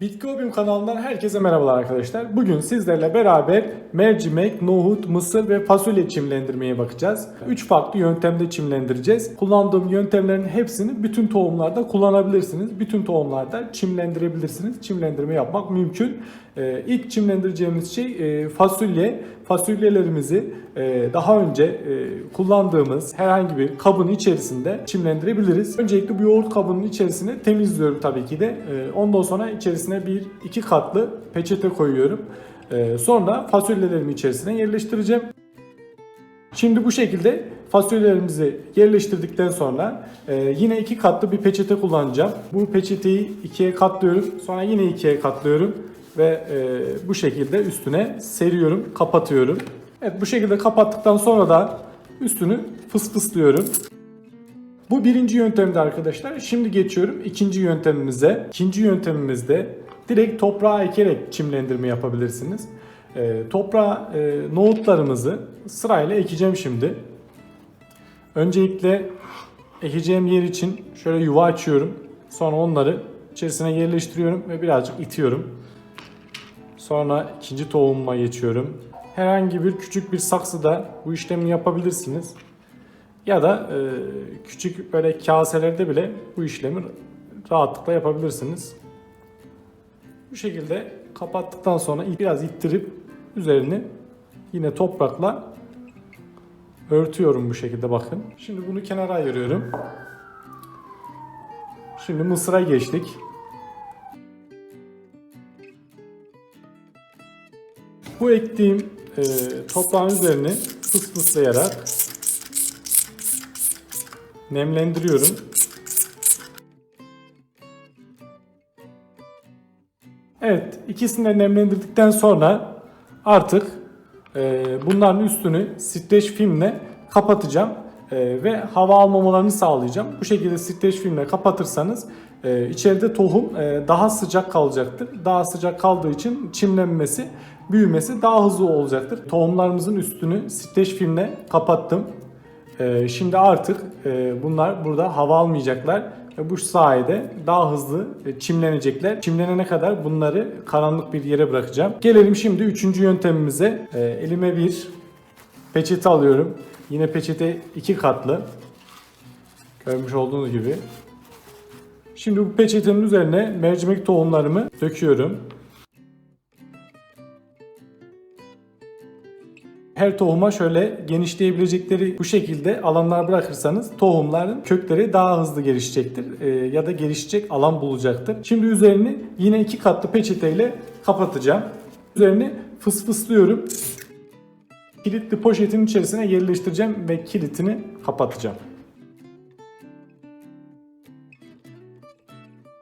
Bitki Hobim kanalından herkese merhabalar arkadaşlar. Bugün sizlerle beraber mercimek, nohut, mısır ve fasulye çimlendirmeye bakacağız. 3 farklı yöntemde çimlendireceğiz. Kullandığım yöntemlerin hepsini bütün tohumlarda kullanabilirsiniz. Bütün tohumlarda çimlendirebilirsiniz. Çimlendirme yapmak mümkün. Ee, ilk çimlendireceğimiz şey e, fasulye. Fasulyelerimizi e, daha önce e, kullandığımız herhangi bir kabın içerisinde çimlendirebiliriz. Öncelikle bu yoğurt kabının içerisine temizliyorum tabii ki de. E, ondan sonra içerisine bir iki katlı peçete koyuyorum. E, sonra fasulyelerimi içerisine yerleştireceğim. Şimdi bu şekilde fasulyelerimizi yerleştirdikten sonra e, yine iki katlı bir peçete kullanacağım. Bu peçeteyi ikiye katlıyorum. Sonra yine ikiye katlıyorum ve e, bu şekilde üstüne seriyorum, kapatıyorum. Evet bu şekilde kapattıktan sonra da üstünü fısfıslıyorum. Bu birinci yöntemde arkadaşlar. Şimdi geçiyorum ikinci yöntemimize. İkinci yöntemimizde direkt toprağa ekerek çimlendirme yapabilirsiniz. E, toprağa e, nohutlarımızı sırayla ekeceğim şimdi. Öncelikle ekeceğim yer için şöyle yuva açıyorum. Sonra onları içerisine yerleştiriyorum ve birazcık itiyorum. Sonra ikinci tohumuma geçiyorum. Herhangi bir küçük bir saksıda bu işlemi yapabilirsiniz. Ya da e, küçük böyle kaselerde bile bu işlemi rahatlıkla yapabilirsiniz. Bu şekilde kapattıktan sonra biraz ittirip üzerini yine toprakla örtüyorum bu şekilde bakın. Şimdi bunu kenara ayırıyorum. Şimdi mısıra geçtik. Bu ektiğim e, toprağın üzerini fısfıslayarak nemlendiriyorum. Evet, ikisini de nemlendirdikten sonra artık e, bunların üstünü streç filmle kapatacağım e, ve hava almamalarını sağlayacağım. Bu şekilde streç filmle kapatırsanız e, içeride tohum e, daha sıcak kalacaktır. Daha sıcak kaldığı için çimlenmesi, büyümesi daha hızlı olacaktır. Tohumlarımızın üstünü streç filmle kapattım. E, şimdi artık e, bunlar burada hava almayacaklar bu sayede daha hızlı e, çimlenecekler. Çimlenene kadar bunları karanlık bir yere bırakacağım. Gelelim şimdi üçüncü yöntemimize. E, elime bir peçete alıyorum. Yine peçete iki katlı. Görmüş olduğunuz gibi. Şimdi bu peçetenin üzerine mercimek tohumlarımı döküyorum. Her tohuma şöyle genişleyebilecekleri bu şekilde alanlar bırakırsanız tohumların kökleri daha hızlı gelişecektir Ee, ya da gelişecek alan bulacaktır. Şimdi üzerini yine iki katlı peçeteyle kapatacağım. Üzerini fısfıslıyorum. Kilitli poşetin içerisine yerleştireceğim ve kilitini kapatacağım.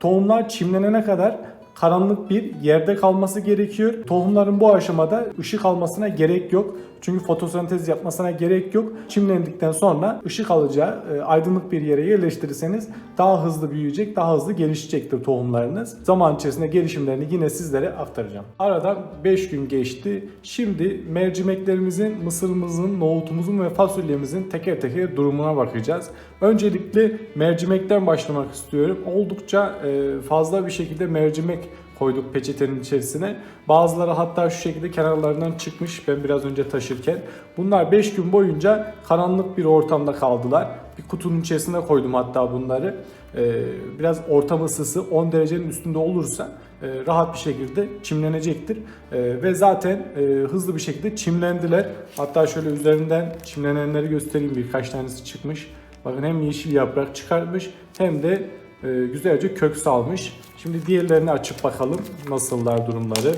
Tohumlar çimlenene kadar karanlık bir yerde kalması gerekiyor. Tohumların bu aşamada ışık almasına gerek yok. Çünkü fotosentez yapmasına gerek yok. Çimlendikten sonra ışık alacağı e, aydınlık bir yere yerleştirirseniz daha hızlı büyüyecek, daha hızlı gelişecektir tohumlarınız. Zaman içerisinde gelişimlerini yine sizlere aktaracağım. Aradan 5 gün geçti. Şimdi mercimeklerimizin, mısırımızın, nohutumuzun ve fasulyemizin teker teker durumuna bakacağız. Öncelikle mercimekten başlamak istiyorum. Oldukça e, fazla bir şekilde mercimek koyduk peçetenin içerisine. Bazıları hatta şu şekilde kenarlarından çıkmış ben biraz önce taşırken. Bunlar 5 gün boyunca karanlık bir ortamda kaldılar. Bir kutunun içerisine koydum hatta bunları. Ee, biraz ortam ısısı 10 derecenin üstünde olursa e, rahat bir şekilde çimlenecektir. E, ve zaten e, hızlı bir şekilde çimlendiler. Hatta şöyle üzerinden çimlenenleri göstereyim birkaç tanesi çıkmış. Bakın hem yeşil yaprak çıkartmış hem de e, güzelce kök salmış. Şimdi diğerlerini açıp bakalım nasıllar durumları.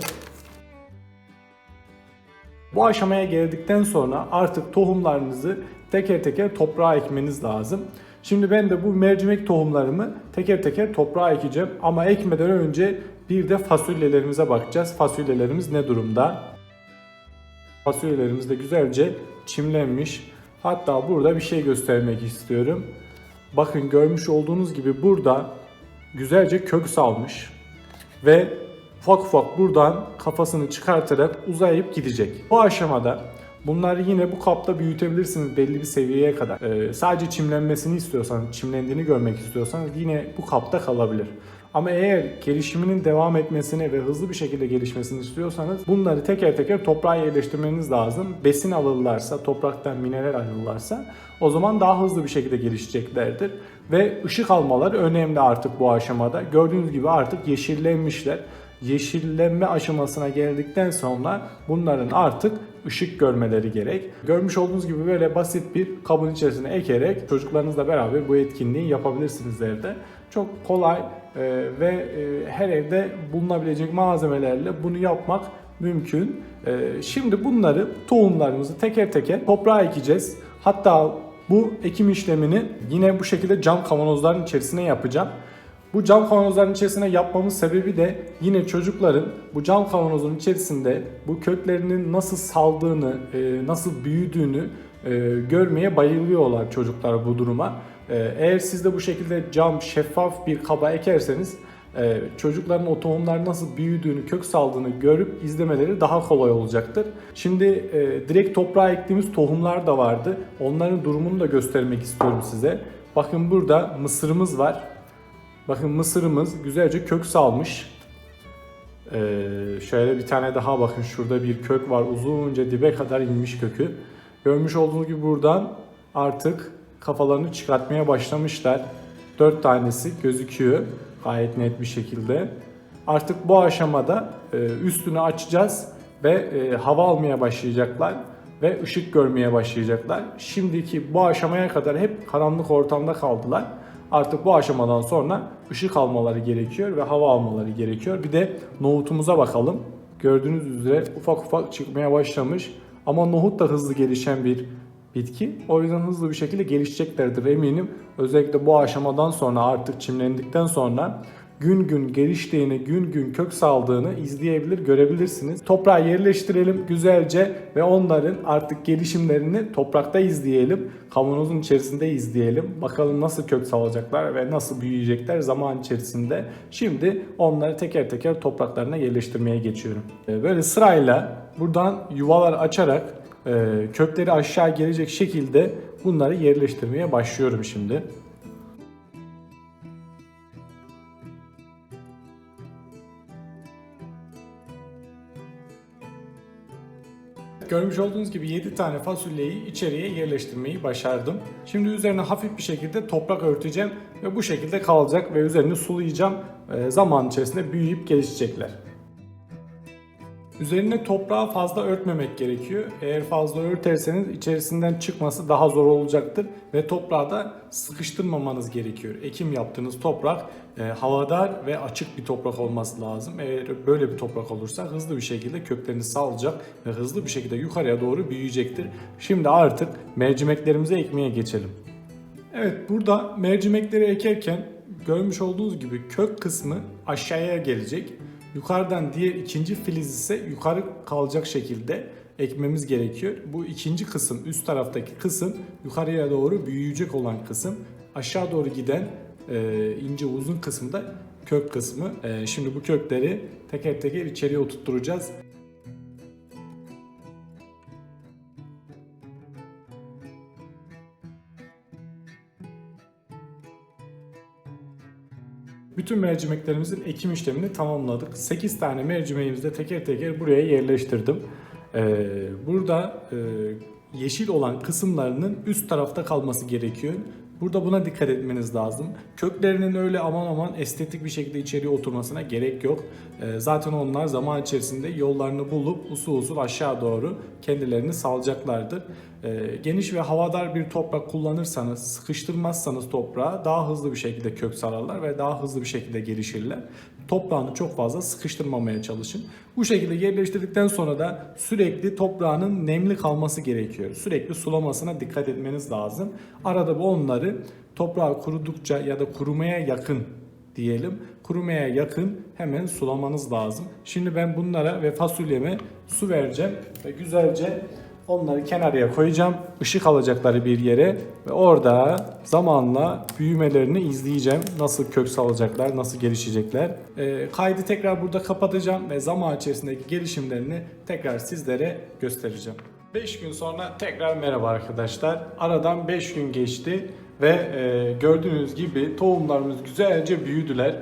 Bu aşamaya geldikten sonra artık tohumlarınızı teker teker toprağa ekmeniz lazım. Şimdi ben de bu mercimek tohumlarımı teker teker toprağa ekeceğim ama ekmeden önce bir de fasulyelerimize bakacağız. Fasulyelerimiz ne durumda? Fasulyelerimiz de güzelce çimlenmiş. Hatta burada bir şey göstermek istiyorum. Bakın görmüş olduğunuz gibi burada güzelce kök salmış ve ufak ufak buradan kafasını çıkartarak uzayıp gidecek. Bu aşamada bunları yine bu kapta büyütebilirsiniz belli bir seviyeye kadar. Ee, sadece çimlenmesini istiyorsanız, çimlendiğini görmek istiyorsanız yine bu kapta kalabilir. Ama eğer gelişiminin devam etmesini ve hızlı bir şekilde gelişmesini istiyorsanız bunları teker teker toprağa yerleştirmeniz lazım. Besin alırlarsa, topraktan mineral alırlarsa o zaman daha hızlı bir şekilde gelişeceklerdir. Ve ışık almaları önemli artık bu aşamada. Gördüğünüz gibi artık yeşillenmişler. Yeşillenme aşamasına geldikten sonra bunların artık ışık görmeleri gerek. Görmüş olduğunuz gibi böyle basit bir kabın içerisine ekerek çocuklarınızla beraber bu etkinliği yapabilirsiniz evde. Çok kolay e, ve e, her evde bulunabilecek malzemelerle bunu yapmak mümkün. E, şimdi bunları tohumlarımızı teker teker toprağa ekeceğiz. Hatta bu ekim işlemini yine bu şekilde cam kavanozların içerisine yapacağım. Bu cam kavanozların içerisine yapmamın sebebi de yine çocukların bu cam kavanozun içerisinde bu köklerinin nasıl saldığını, e, nasıl büyüdüğünü e, görmeye bayılıyorlar çocuklar bu duruma. E, Eğer siz de bu şekilde cam şeffaf bir kaba ekerseniz çocukların o tohumlar nasıl büyüdüğünü, kök saldığını görüp izlemeleri daha kolay olacaktır. Şimdi direkt toprağa ektiğimiz tohumlar da vardı. Onların durumunu da göstermek istiyorum size. Bakın burada mısırımız var. Bakın mısırımız güzelce kök salmış. Ee, şöyle bir tane daha bakın şurada bir kök var. Uzunca dibe kadar inmiş kökü. Görmüş olduğunuz gibi buradan artık kafalarını çıkartmaya başlamışlar. 4 tanesi gözüküyor gayet net bir şekilde. Artık bu aşamada e, üstünü açacağız ve e, hava almaya başlayacaklar ve ışık görmeye başlayacaklar. Şimdiki bu aşamaya kadar hep karanlık ortamda kaldılar. Artık bu aşamadan sonra ışık almaları gerekiyor ve hava almaları gerekiyor. Bir de nohutumuza bakalım. Gördüğünüz üzere ufak ufak çıkmaya başlamış. Ama nohut da hızlı gelişen bir bitki. O yüzden hızlı bir şekilde gelişeceklerdir eminim. Özellikle bu aşamadan sonra artık çimlendikten sonra gün gün geliştiğini, gün gün kök saldığını izleyebilir, görebilirsiniz. Toprağa yerleştirelim güzelce ve onların artık gelişimlerini toprakta izleyelim. Kavanozun içerisinde izleyelim. Bakalım nasıl kök salacaklar ve nasıl büyüyecekler zaman içerisinde. Şimdi onları teker teker topraklarına yerleştirmeye geçiyorum. Ee, Böyle sırayla buradan yuvalar açarak e, kökleri aşağı gelecek şekilde bunları yerleştirmeye başlıyorum şimdi. Görmüş olduğunuz gibi 7 tane fasulyeyi içeriye yerleştirmeyi başardım. Şimdi üzerine hafif bir şekilde toprak örteceğim ve bu şekilde kalacak ve üzerini sulayacağım. Ee, zaman içerisinde büyüyüp gelişecekler. Üzerine toprağı fazla örtmemek gerekiyor. Eğer fazla örterseniz içerisinden çıkması daha zor olacaktır ve toprağı da sıkıştırmamanız gerekiyor. Ekim yaptığınız toprak e, havadar ve açık bir toprak olması lazım. Eğer böyle bir toprak olursa hızlı bir şekilde köklerini salacak ve hızlı bir şekilde yukarıya doğru büyüyecektir. Şimdi artık mercimeklerimize ekmeye geçelim. Evet burada mercimekleri ekerken görmüş olduğunuz gibi kök kısmı aşağıya gelecek. Yukarıdan diğer ikinci filiz ise yukarı kalacak şekilde ekmemiz gerekiyor. Bu ikinci kısım üst taraftaki kısım yukarıya doğru büyüyecek olan kısım. Aşağı doğru giden e, ince uzun kısmı da kök kısmı. E, şimdi bu kökleri teker teker içeriye oturtturacağız. Bütün mercimeklerimizin ekim işlemini tamamladık. 8 tane mercimeğimizi de teker teker buraya yerleştirdim. Ee, burada e, yeşil olan kısımlarının üst tarafta kalması gerekiyor. Burada buna dikkat etmeniz lazım. Köklerinin öyle aman aman estetik bir şekilde içeriye oturmasına gerek yok. Ee, zaten onlar zaman içerisinde yollarını bulup usul usul aşağı doğru kendilerini salacaklardır. Ee, geniş ve havadar bir toprak kullanırsanız, sıkıştırmazsanız toprağı daha hızlı bir şekilde kök sararlar ve daha hızlı bir şekilde gelişirler. Toprağını çok fazla sıkıştırmamaya çalışın. Bu şekilde yerleştirdikten sonra da sürekli toprağının nemli kalması gerekiyor. Sürekli sulamasına dikkat etmeniz lazım. Arada bu onları toprağı kurudukça ya da kurumaya yakın diyelim. Kurumaya yakın hemen sulamanız lazım. Şimdi ben bunlara ve fasulyeme su vereceğim ve güzelce onları kenarıya koyacağım. Işık alacakları bir yere ve orada zamanla büyümelerini izleyeceğim. Nasıl kök salacaklar, nasıl gelişecekler. Ee, kaydı tekrar burada kapatacağım ve zaman içerisindeki gelişimlerini tekrar sizlere göstereceğim. 5 gün sonra tekrar merhaba arkadaşlar. Aradan 5 gün geçti ve e, gördüğünüz gibi tohumlarımız güzelce büyüdüler.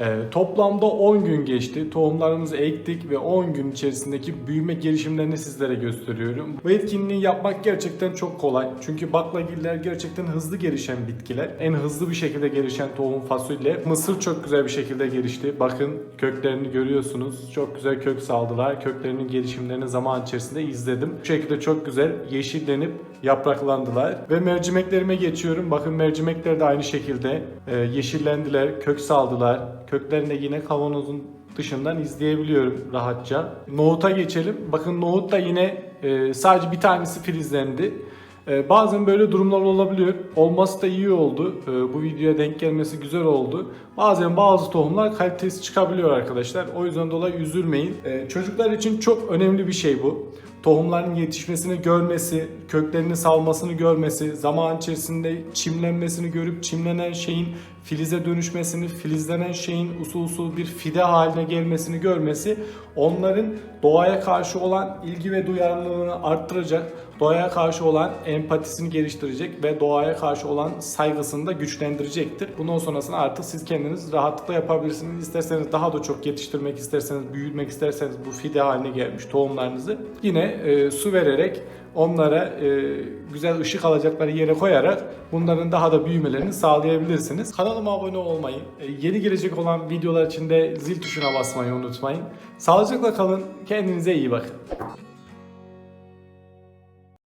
Ee, toplamda 10 gün geçti. Tohumlarımızı ektik ve 10 gün içerisindeki büyüme gelişimlerini sizlere gösteriyorum. Bu etkinliği yapmak gerçekten çok kolay. Çünkü baklagiller gerçekten hızlı gelişen bitkiler. En hızlı bir şekilde gelişen tohum fasulye. Mısır çok güzel bir şekilde gelişti. Bakın köklerini görüyorsunuz. Çok güzel kök saldılar. Köklerinin gelişimlerini zaman içerisinde izledim. Bu şekilde çok güzel yeşillenip yapraklandılar. Ve mercimeklerime geçiyorum. Bakın mercimekler de aynı şekilde e, yeşillendiler, kök saldılar. Köklerini de yine kavanozun dışından izleyebiliyorum rahatça. Nohut'a geçelim. Bakın nohut da yine e, sadece bir tanesi filizlendi. E, bazen böyle durumlar olabiliyor. Olması da iyi oldu. E, bu videoya denk gelmesi güzel oldu. Bazen bazı tohumlar kalitesi çıkabiliyor arkadaşlar. O yüzden dolayı üzülmeyin. E, çocuklar için çok önemli bir şey bu. Tohumların yetişmesini görmesi, köklerini salmasını görmesi, zaman içerisinde çimlenmesini görüp çimlenen şeyin filize dönüşmesini, filizlenen şeyin usul usul bir fide haline gelmesini görmesi onların doğaya karşı olan ilgi ve duyarlılığını arttıracak, doğaya karşı olan empatisini geliştirecek ve doğaya karşı olan saygısını da güçlendirecektir. Bundan sonrasında artık siz kendiniz rahatlıkla yapabilirsiniz. İsterseniz daha da çok yetiştirmek isterseniz, büyütmek isterseniz bu fide haline gelmiş tohumlarınızı yine e, su vererek onlara e, güzel ışık alacakları yere koyarak bunların daha da büyümelerini sağlayabilirsiniz. Kanalıma abone olmayı, e, yeni gelecek olan videolar için de zil tuşuna basmayı unutmayın. Sağlıcakla kalın, kendinize iyi bakın.